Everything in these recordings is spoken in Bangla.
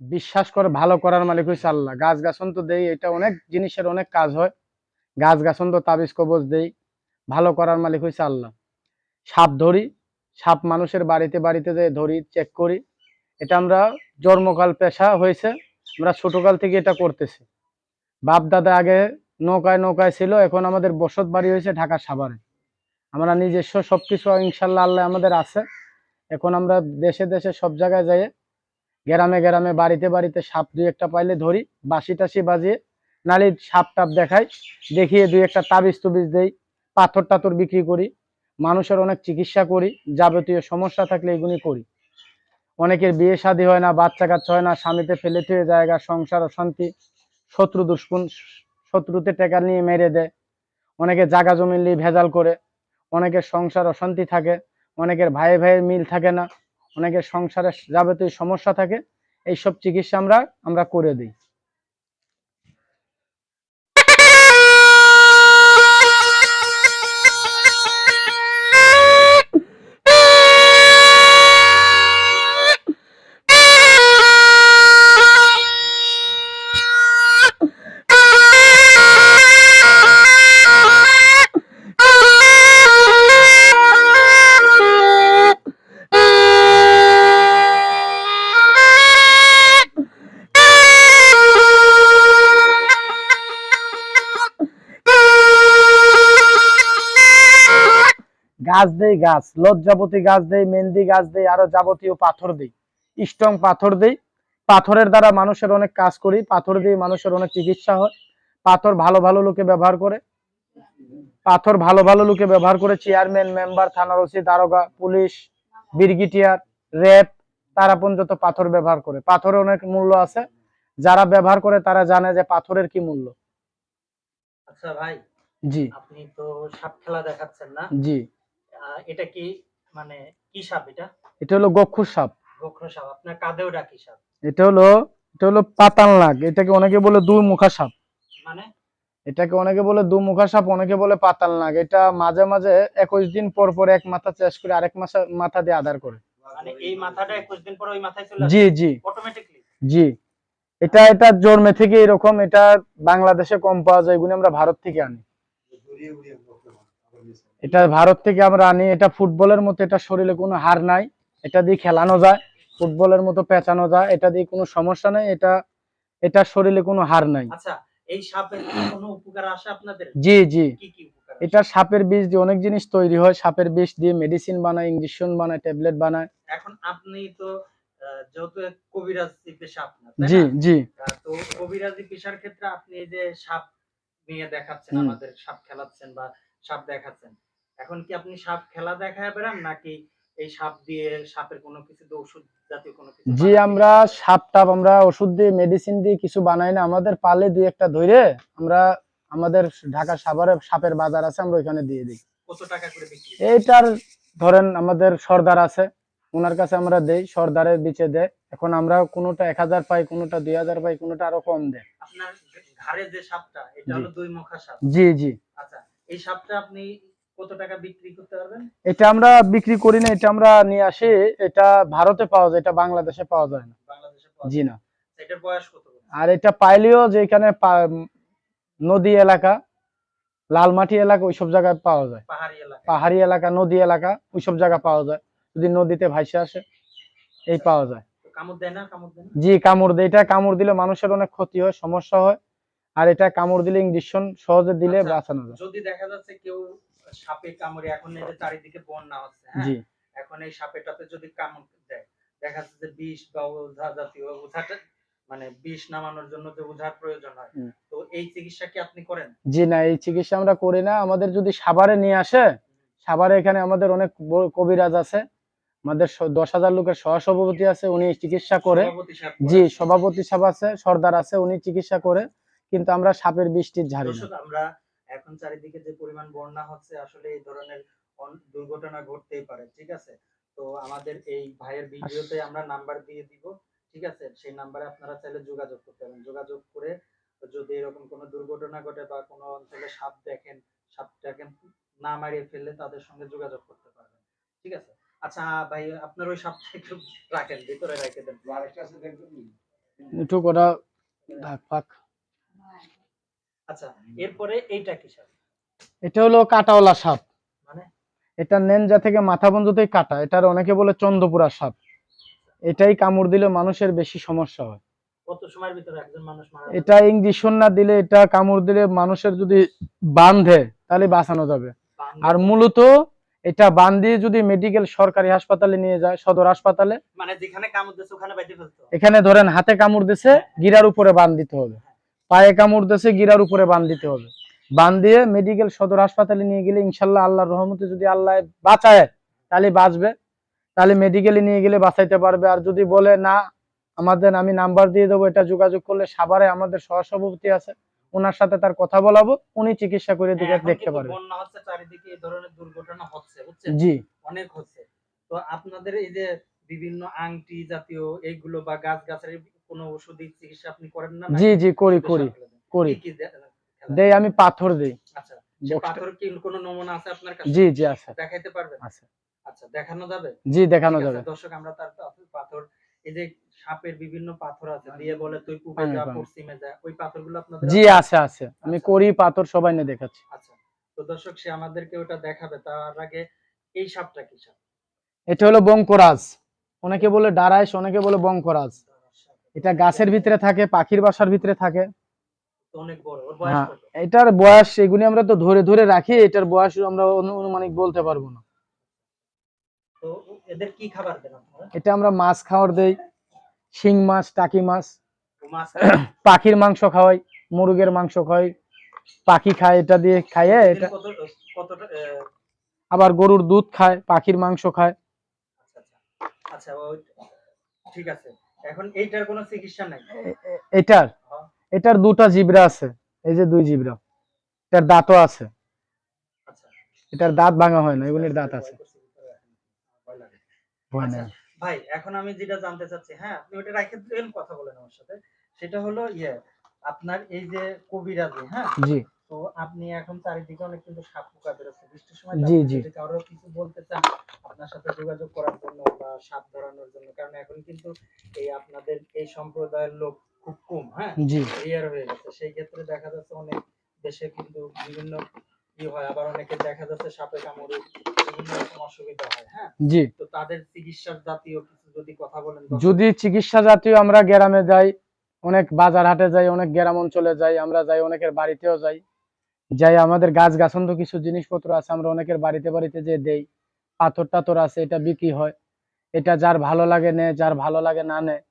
বিশ্বাস করে, ভালো করার মালিক হইছে আল্লাহ। গাছ গাছন তো দেই, এটা অনেক জিনিসের অনেক কাজ হয়। গাছ গাছন তো তাবিজ কবজ দেই, ভালো করার মালিক হইছে আল্লাহ। সাপ ধরি, সাপ মানুষের বাড়িতে বাড়িতে যে ধরি চেক করি। এটা আমরা জন্মকাল পেশা হয়েছে, আমরা ছোটকাল থেকে এটা করতেছি। বাপ দাদা আগে নৌকায় নৌকায় ছিল, এখন আমাদের বসত বাড়ি হয়েছে ঢাকা সাভারে। আমরা নিজস্ব সবকিছু ইনশাল্লাহ আল্লাহ আমাদের আছে। এখন আমরা দেশে দেশে সব জায়গায় যাই গ্রামে গ্রামে বাড়িতে বাড়িতে সাপ দুই একটা পাইলে ধরি বাসি টাসি বাজিয়ে নালি সাপ টাপ দেখাই, দেখিয়ে দুই একটা তাবিজ তুবিজ দেই, পাথর টাথর বিক্রি করি, মানুষের অনেক চিকিৎসা করি, যাবতীয় সমস্যা থাকলে এগুলি করি। অনেকের বিয়ে শাদী হয় না, বাচ্চা কাচ্চা হয় না, স্বামীতে ফেলে থুয়ে জায়গা সংসার অশান্তি, শত্রু দুষ্কুন, শত্রুতে টেকা নিয়ে মেরে দেয়। অনেকে জাগা জমি নিয়ে ভেজাল করে, অনেকের সংসার অশান্তি থাকে, অনেকের ভাই ভাইয়ের মিল থাকে না অনেকের সংসারে যাবতীয় সমস্যা থাকে এইসব চিকিৎসা আমরা আমরা করে দিই। গাছ দেই গাছ। লজ্জাপতি গাছ দেই মেহেন্দি গাছ দেই আরও যাবতীয় পাথর দেই। স্ট্রং পাথর দেই। পাথরের দ্বারা মানুষের অনেক কাজ করি পাথর দিয়ে মানুষের অনেক চিকিৎসা হয়। পাথর ভালো ভালো লোকে ব্যবহার করে। পাথর ভালো ভালো লোকে ব্যবহার করে চেয়ারম্যান মেম্বার থানার ওসি দারোগা পুলিশ ব্রিগেডিয়ার র্যাব তারা পর্যন্ত পাথর ব্যবহার করে। পাথরের অনেক মূল্য আছে। যারা ব্যবহার করে তারা জানে যে পাথরের কি মূল্য। আচ্ছা ভাই জি। আপনি তো সাপ খেলা দেখাচ্ছেন না? জি। এটা কি মানে কি সাপ এটা? এটা হলো গক্ষুর সাপ। সাপ। আপনার কাঁধেও ডাকি সাপ? এটা হলো এটা হলো পাতাল নাগ এটাকে অনেকে বলে দুই মুখা সাপ। মানে? এটাকে অনেকে বলে দু মুখা সাপ অনেকে বলে পাতাল নাগ এটা মাঝে মাঝে একুশ দিন পর পর এক মাথা চেস করে আরেক মাথা মাথা দিয়ে আধার করে। মানে এই মাথাটা একুশ দিন পর ওই মাথায় চলে জি জি। অটোমেটিকলি জি। এটা এটা জন্মে থেকে এরকম এটা বাংলাদেশে কম পাওয়া যায় এগুলো আমরা ভারত থেকে আনি। এটা ভারত থেকে আমরা আনি এটা ফুটবলের মতো এটা শরীরে কোনো হার নাই। এটা দিয়ে খেলানো যায় ফুটবলের মতো পেঁচানো যায় এটা দিয়ে কোনো সমস্যা নেই এটা এটা শরীরে কোনো হার নাই। আচ্ছা জি জি? এটা সাপের বিষ দিয়ে অনেক জিনিস তৈরি হয় সাপের বিষ দিয়ে মেডিসিন বানায় ইঞ্জেকশন বানায় ট্যাবলেট বানায়। এখন আপনি তো যেহেতু কবিরাজি পেশা আপনার জি জি। তো কবিরাজি পেশার ক্ষেত্রে আপনি যে সাপ নিয়ে দেখাচ্ছেন আমাদের সাপ খেলাচ্ছেন বা সাপ দেখাচ্ছেন। এখন কি আপনি সাপ খেলা দেখায় বেড়ান নাকি এই সাপ দিয়ে সাপের কোনো কিছু ওষুধ জাতীয় কোনো কিছু জি আমরা সাপ টাপ আমরা ওষুধ দিয়ে মেডিসিন দিয়ে কিছু বানাই না। আমাদের পালে দুই একটা ধরে আমরা আমাদের ঢাকা সাভারে সাপের বাজার আছে আমরা ওইখানে দিয়ে দিই। কত টাকা করে বিক্রি এইটার ধরেন আমাদের সর্দার আছে ওনার কাছে আমরা দেই সর্দারের বিচে দেয়। এখন আমরা কোনোটা এক হাজার পাই কোনোটা দুই হাজার পাই কোনোটা আরও কম দেয়। আপনার ঘাড়ে যে সাপটা এটা। হলো দুই মুখা সাপ? জি জি। আচ্ছা এই সাপটা আপনি কত টাকা বিক্রি করতে পারবেন? এটা আমরা বিক্রি করি না এটা আমরা নিয়ে আসি। এটা ভারতে পাওয়া যায় এটা বাংলাদেশে পাওয়া যায় না। বাংলাদেশে পাওয়া জি না। এটার বয়স কত আর এটা পাইলেও যে এখানে নদী এলাকা লালমাটি এলাকা ওইসব জায়গায় পাওয়া যায়। পাহাড়ি এলাকা। পাহাড়ি এলাকা নদী এলাকা ওইসব জায়গা পাওয়া যায়। যদি নদীতে ভাইসে আসে এই পাওয়া যায়। কামড় দেয় না কামড় দেয় জি কামড় দেয়। এটা কামড় দিলে মানুষের অনেক ক্ষতি হয় সমস্যা হয়। আর এটা কামড় দিলে ইঞ্জেকশন সহজে দিলে আচ্ছা। বাঁচানো যায়। যদি দেখা যাচ্ছে কেউ সাপে কামড়ে এখন এই যে চারিদিকে বন্যা হচ্ছে হ্যাঁ? জি। এখন এই সাপেটাতে যদি কামড় দেয় দেখা যাচ্ছে যে বিষ বা ওঝা জাতীয় ওঝাটা মানে বিষ নামানোর জন্য যে ওঝার প্রয়োজন হয় তো এই চিকিৎসা কি আপনি করেন? জি না এই চিকিৎসা আমরা করি না। আমাদের যদি সাভারে নিয়ে আসে সাভারে এখানে আমাদের অনেক কবিরাজ আছে। আমাদের দশ হাজার লোকের সহসভাপতি আছে উনি চিকিৎসা করে। জি সভাপতি সাহেব আছে সর্দার আছে উনি চিকিৎসা করে। কিন্তু আমরা সাপের বৃষ্টির ঝাড়ি না। আমরা এখন চারিদিকে যে পরিমাণ বন্যা হচ্ছে আসলে এই ধরনের দুর্ঘটনা ঘটতেই পারে ঠিক আছে? তো আমাদের এই ভাইয়ের ভিডিওতে আমরা নাম্বার দিয়ে দিব ঠিক আছে? সেই নাম্বারে আপনারা চাইলে যোগাযোগ করতে পারেন। যোগাযোগ করে যদি এরকম কোনো দুর্ঘটনা ঘটে বা কোনো অঞ্চলে সাপ দেখেন সাপটাকে না মারিয়ে ফেললে তাদের সঙ্গে যোগাযোগ করতে পারবেন ঠিক আছে? আচ্ছা ভাই আপনার ওই সাপটা একটু রাখেন ভিতরে রেখে দেন। একটু ওটা ঢাক ফাক আচ্ছা এরপরে এইটা কি স্যার এটা হলো কাটাওয়ালা সাপ। মানে? এটা নেনজা থেকে মাথা পর্যন্তই কাটা। এটার অনেকে বলে চন্দ্রপুরা সাপ। এটাই কামড় দিলে মানুষের বেশি সমস্যা হয়। কত সময়ের ভিতরে একজন মানুষ মারা এটা ইঞ্জেকশন না দিলে এটা কামড় দিলে মানুষের যদি বাঁধে তাহলে বাঁচানো যাবে। আর মূলত এটা বান দিয়ে যদি মেডিকেল সরকারি হাসপাতালে নিয়ে যায় সদর হাসপাতালে মানে যেখানে কামড় দিচ্ছে ওখানে বাইতে ফেলতে? এখানে ধরেন হাতে কামড় দিছে গিরার উপরে বান দিতে হবে। পায়ে কামড় দিছে গিরার উপরে বান দিতে হবে। বান দিয়ে মেডিকেল সদর হাসপাতালে নিয়ে গেলে ইনশাল্লাহ আল্লাহর রহমতে যদি আল্লাহ বাঁচায় তাহলে বাঁচবে। তাহলে মেডিকেলে নিয়ে গেলে বাঁচাইতে পারবে। আর যদি বলে না আমাদের আমি নাম্বার দিয়ে দেবো এটা যোগাযোগ করলে সাভারে আমাদের সহসভাপতি আছে ওনার সাথে তার কথা বলাবো উনি চিকিৎসা করে দিকে হ্যাঁ, দেখতে পারবে। বন্যা হচ্ছে চারিদিকে এই ধরনের দুর্ঘটনা হচ্ছে জি। অনেক হচ্ছে। তো আপনাদের এই যে বিভিন্ন আংটি জাতীয় এইগুলো বা গাছ গাছের কোনো ওষুধি চিকিৎসা আপনি করেন না? জি জি করি করি? করি? দেই আমি পাথর দেই। আচ্ছা পাথর কি কোনো নমুনা আছে আপনার কাছে? জি জি আছে। দেখাইতে পারবেন? আছে। আচ্ছা দেখানো যাবে? জি দেখানো যাবে। দর্শক আমরা তার পাথর- পাথর এই যে সাপের বিভিন্ন পাথর আছে দিয়ে বলে তুই পূবে পানি, যা পশ্চিমে যা ওই পাথরগুলো আপনাদের জি আছে? আছে আছে। আমি করি পাথর সবাই নিয়ে দেখাচ্ছি। আচ্ছা তো দর্শক সে আমাদেরকে ওটা দেখাবে। তার আগে এই সাপটা কি সাপ? এটা হলো বঙ্করাজ। অনেকে বলে ডারাইশ অনেকে বলে বঙ্করাজ এটা গাছের ভিতরে থাকে পাখির বাসার ভিতরে থাকে। হ্যাঁ এটার বয়স এগুলি আমরা তো ধরে ধরে রাখি এটার বয়স আমরা অনুমানিক বলতে পারব না। এটা আমরা মাছ খাওয়ার দেই শিং মাছ টাকি মাছ। পাখির মাংস খাওয়াই মুরগের মাংস খাওয়াই পাখি খায় এটা দিয়ে খাইয়ে এটা আবার গরুর দুধ খায় পাখির মাংস খায়। আচ্ছা ঠিক আছে। এখন এইটার কোনো চিকিৎসা নাই? এটার? হ্যাঁ। এটার দুটা জিবরা আছে এই যে দুই জিবরা। এটার দাঁতও আছে। আচ্ছা। এটার দাঁত ভাঙা হয় না এগুলির দাঁত আছে। আচ্ছা, ভাই এখন আমি যেটা জানতে চাচ্ছি হ্যাঁ আপনি ওটা রাখে দিলেন কথা বলেন আমার সাথে। সেটা হলো ইয়ে আপনার এই যে কবিরাজি হ্যাঁ? জি। তো আপনি এখন চারিদিকে অনেক কিন্তু সাপ পোকা বেরোচ্ছে। বৃষ্টির সময় জি, জি। কারও কিছু বলতে চান আপনার সাথে যোগাযোগ করার জন্য বা সাপ ধরানোর জন্য কারণ এখন কিন্তু এই আপনাদের এই সম্প্রদায়ের লোক খুব কম হ্যাঁ? জি। রেয়ার হয়ে গেছে। সেই ক্ষেত্রে দেখা যাচ্ছে অনেক দেশে কিন্তু বিভিন্ন ই হয় আবার অনেকে দেখা যাচ্ছে সাপে কামড়ে বিভিন্ন রকম অসুবিধা হয় হ্যাঁ? জি। তো তাদের চিকিৎসার জাতীয় কিছু যদি কথা বলেন যদি চিকিৎসা জাতীয় আমরা গ্রামে যাই অনেক বাজার হাটে যাই অনেক গ্রাম অঞ্চলে যাই আমরা যাই অনেকের বাড়িতেও যাই যাই আমাদের গাছ গাছন্দ কিছু জিনিসপত্র আছে, আমরা অনেকের বাড়িতে বাড়িতে যে দেই পাথর টাথর আছে, এটা বিক্রি হয়। এটা যার ভালো লাগে নেয় যার ভালো লাগে না নেয়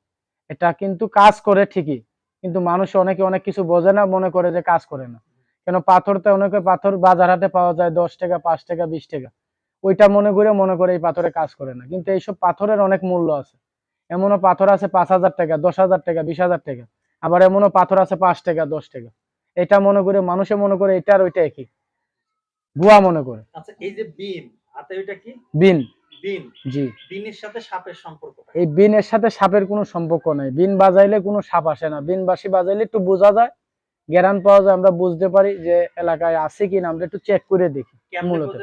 এটা কিন্তু কাজ করে ঠিকই, কিন্তু মানুষ অনেকে অনেক কিছু বোঝে না, মনে করে যে কাজ করে না। কেন পাথরতে অনেকে পাথর বাজার হাটে পাওয়া যায় দশ টাকা, পাঁচ টাকা, বিশ টাকা। ওইটা মনে করে মনে করে এই পাথরে কাজ করে না। কিন্তু এইসব পাথরের অনেক মূল্য আছে। এমনও পাথর আছে পাঁচ হাজার টাকা, দশ হাজার টাকা, বিশ হাজার টাকা। আবার এমনও পাথর আছে পাঁচ টাকা, দশ টাকা। এটা মনে করে মানুষে মনে করে এটা আর ওইটা একই। ভুয়া মনে করে। আচ্ছা এই যে বিন হাতে ওইটা কি? বিন। বিন। জি। বিনের সাথে সাপের সম্পর্ক এই বিনের সাথে সাপের কোনো সম্পর্ক নাই। বিন বাজাইলে কোনো সাপ আসে না। বিন বাসি বাজাইলে একটু বোঝা যায় জ্ঞান পাওয়া যায় আমরা বুঝতে পারি যে এলাকায় আছে কিনা। আমরা একটু চেক করে দেখি মূলত।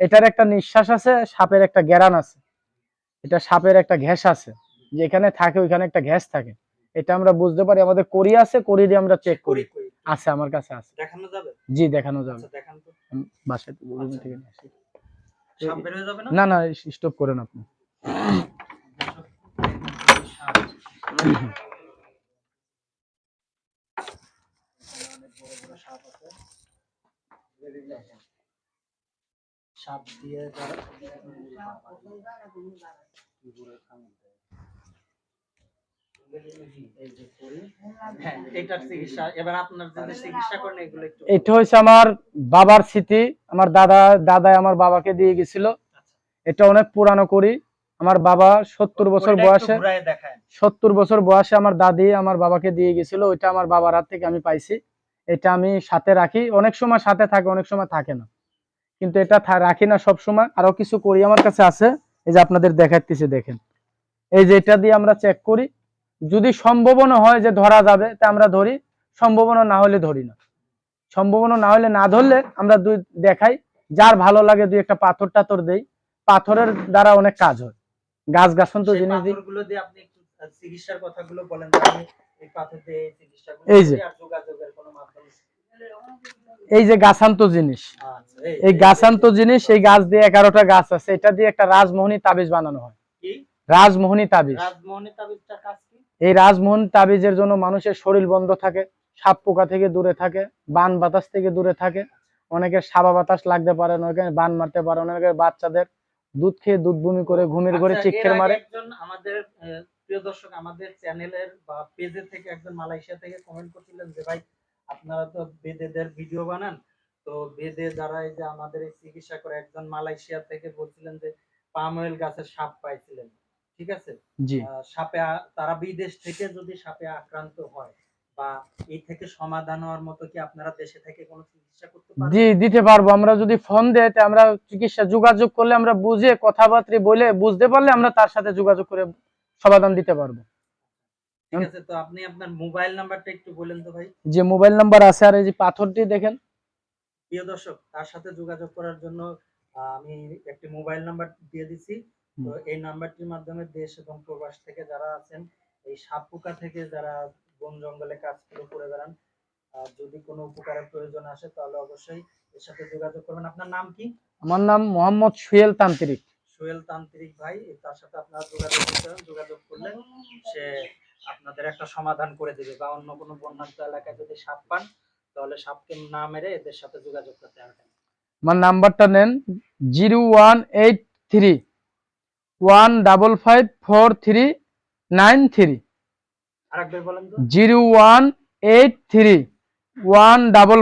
এটার একটা নিঃশ্বাস আছে সাপের একটা গ্যারান আছে। এটা সাপের একটা ঘ্যাস আছে। যেখানে থাকে ওইখানে একটা ঘ্যাস থাকে। এটা আমরা বুঝতে পারি। আমাদের করি আছে করি দিয়ে আমরা চেক করি। আছে আমার কাছে আছে দেখানো যাবে জি দেখানো যাবে আচ্ছা দেখান তো বাসায় আচ্ছা। থেকে নিয়ে আসি। বের হয়ে যাবে না না না স্টপ করেন আপনি। সাপ দিয়ে যারা- এই যে করি। হ্যাঁ, এটার চিকিৎসা এবার আপনার যে চিকিৎসা করেন এগুলো একটু এটা হচ্ছে আমার বাবার স্মৃতি। আমার দাদা দাদাই আমার বাবাকে দিয়ে গেছিল। এটা অনেক পুরানো করি। আমার বাবা সত্তর বছর বয়সে সত্তর বছর বয়সে আমার দাদি আমার বাবাকে দিয়ে গেছিল। ওইটা আমার বাবার হাত থেকে আমি পাইছি। এটা আমি সাথে রাখি। অনেক সময় সাথে থাকে অনেক সময় থাকে না। কিন্তু এটা রাখি না সব সময়। আরও কিছু করি আমার কাছে আছে। এই যে আপনাদের দেখাচ্ছি দেখেন। এই যে এটা দিয়ে আমরা চেক করি। যদি সম্ভাবনা হয় যে ধরা যাবে তা আমরা ধরি। সম্ভাবনা না হলে ধরি না। সম্ভাবনা না হলে না ধরলে আমরা দুই দেখাই যার ভালো লাগে দুই একটা পাথর টাথর দেই। পাথরের দ্বারা অনেক কাজ হয়। গাছ গাছন তো জিনিস দিই। চিকিৎসার কথাগুলো বলেন এই যে। এই যে গাছান্ত জিনিস। আচ্ছা এই গাছান্ত জিনিস এই গাছ দিয়ে এগারোটা গাছ আছে। এটা দিয়ে একটা রাজমোহনী তাবিজ বানানো হয়। রাজমোহনী তাবিজ। রাজমোহনী তাবিজটা কাজ এই রাজমোহন তাবিজের জন্য মানুষের শরীর বন্ধ থাকে সাপ পোকা থেকে দূরে থাকে বান বাতাস থেকে দূরে থাকে। অনেকের সাবা বাতাস লাগতে পারে অনেকে বান মারতে পারে অনেকের বাচ্চাদের দুধ খেয়ে দুধ বমি করে ঘুমের ঘরে আচ্ছা, আগে মারে। একজন আমাদের প্রিয় দর্শক আমাদের চ্যানেলের বা পেজে থেকে একজন মালয়েশিয়া থেকে কমেন্ট করছিলেন যে ভাই আপনারা তো বেদেদের ভিডিও বানান। তো বেদে যারা এই যে আমাদের এই চিকিৎসা করে একজন মালয়েশিয়া থেকে বলছিলেন যে পাম অয়েল গাছের সাপ পাইছিলেন। ঠিক আছে? জি। সাপে তারা বিদেশ থেকে যদি সাপে আক্রান্ত হয় বা এই থেকে সমাধান হওয়ার মতো কি আপনারা দেশে থেকে কোনো চিকিৎসা করতে পারেন জি দিতে পারব। আমরা যদি ফোন দেয় আমরা চিকিৎসা যোগাযোগ করলে আমরা বুঝে কথাবার্তা বলে বুঝতে পারলে আমরা তার সাথে যোগাযোগ করে সমাধান দিতে পারব। ঠিক আছে তো আপনি আপনার মোবাইল নাম্বারটা একটু বলেন তো ভাই। যে মোবাইল নাম্বার আছে আর এই যে পাথরটি দেখেন। প্রিয় দর্শক তার সাথে যোগাযোগ করার জন্য আমি একটি মোবাইল নাম্বার দিয়ে দিচ্ছি তো এই নাম্বারটির মাধ্যমে দেশ এবং প্রবাস থেকে যারা আছেন এই সাপ পোকা থেকে যারা বন জঙ্গলে কাজগুলো করে বেড়ান যদি কোনো উপকারের প্রয়োজন আসে তাহলে অবশ্যই এর সাথে যোগাযোগ করবেন। আপনার নাম কি? আমার নাম মোহাম্মদ সুয়েল তান্ত্রিক। সোহেল তান্ত্রিক ভাই তার সাথে আপনারা যোগাযোগ করতে যোগাযোগ করলে সে আপনাদের একটা সমাধান করে দেবে বা অন্য কোনো বন্যার্থ এলাকায় যদি সাপ পান তাহলে সাপকে না মেরে এদের সাথে যোগাযোগ করতে পারবেন। আমার নাম্বারটা নেন zero one eight three. One double five four three nine three zero one eight three one double